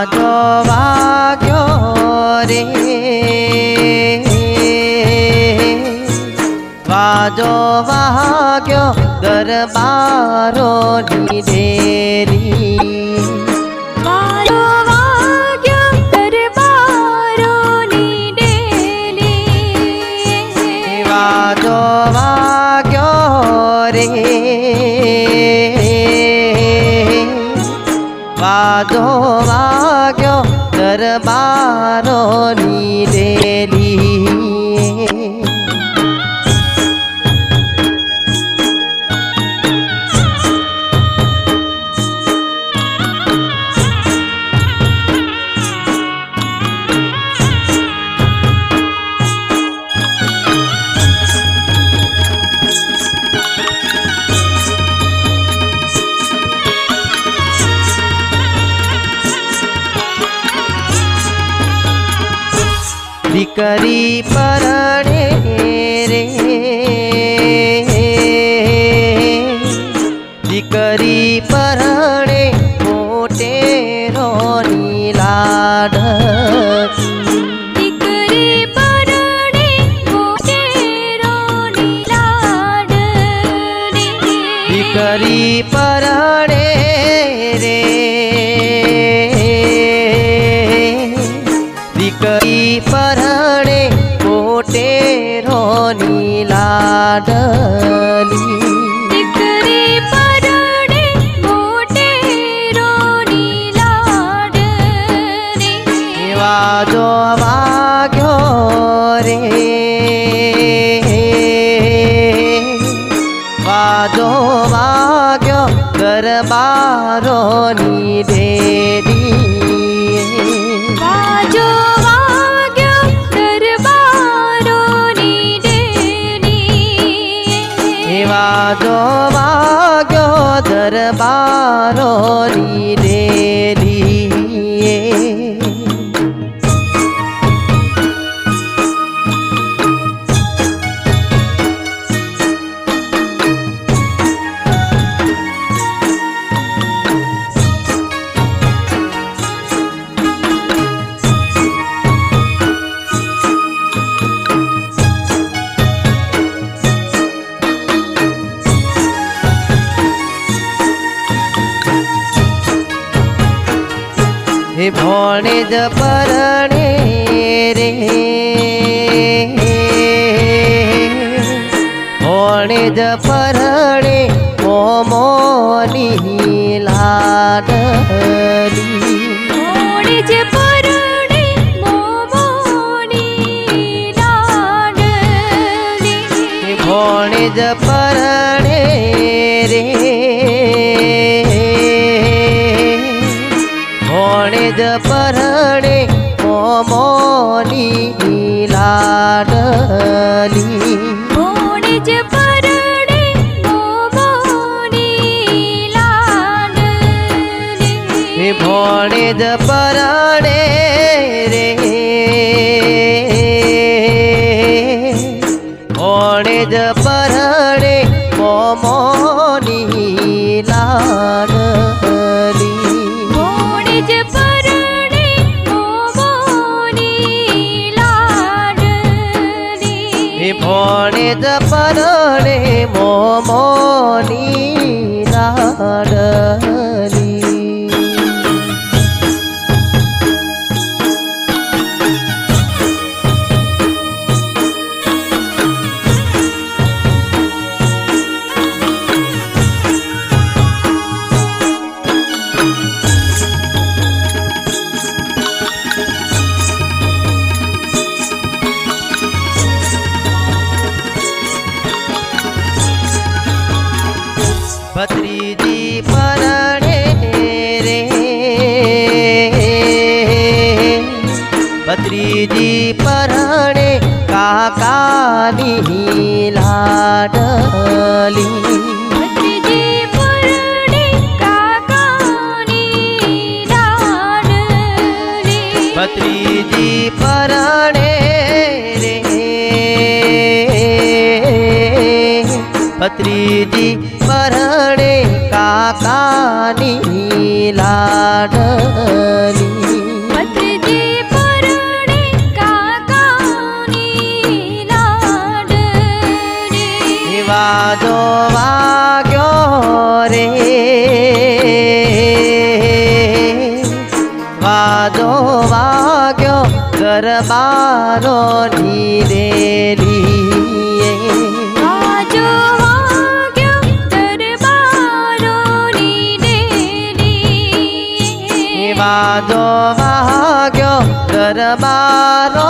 સાજો વાગ્યો રે. વાજો વાગ્યો દરબારો ની દેરી. વાદો তারণী দেরি દીકરી પરણે દીકરી પરણે મોટેરોની રોની લાડલી. વાગ્યો ગરબારો ની વાગ્યો વાજો વાગ્યો દરબારો દેરી હે ભોણે જ પરણે રે. ભોણે જ પરણે મોમોની લાડલી. મોડે જ પરણે મોમોની લાડલી. હે જ પરણે રે. જ પરણે મોમોની લાડલી જ પરણે મોમોની લાડલી ભોણે જ પરણે રે. ભોણે જ જ પરણે મોમોની લાડલી ભત્રીજી પરણે રે. ભત્રીજી પરણે કાકાની લાડલી. ભત્રીજી પરણે રે. ભત્રીજી દરબારોની રેલી બાજો વાગ્યો દરબારોની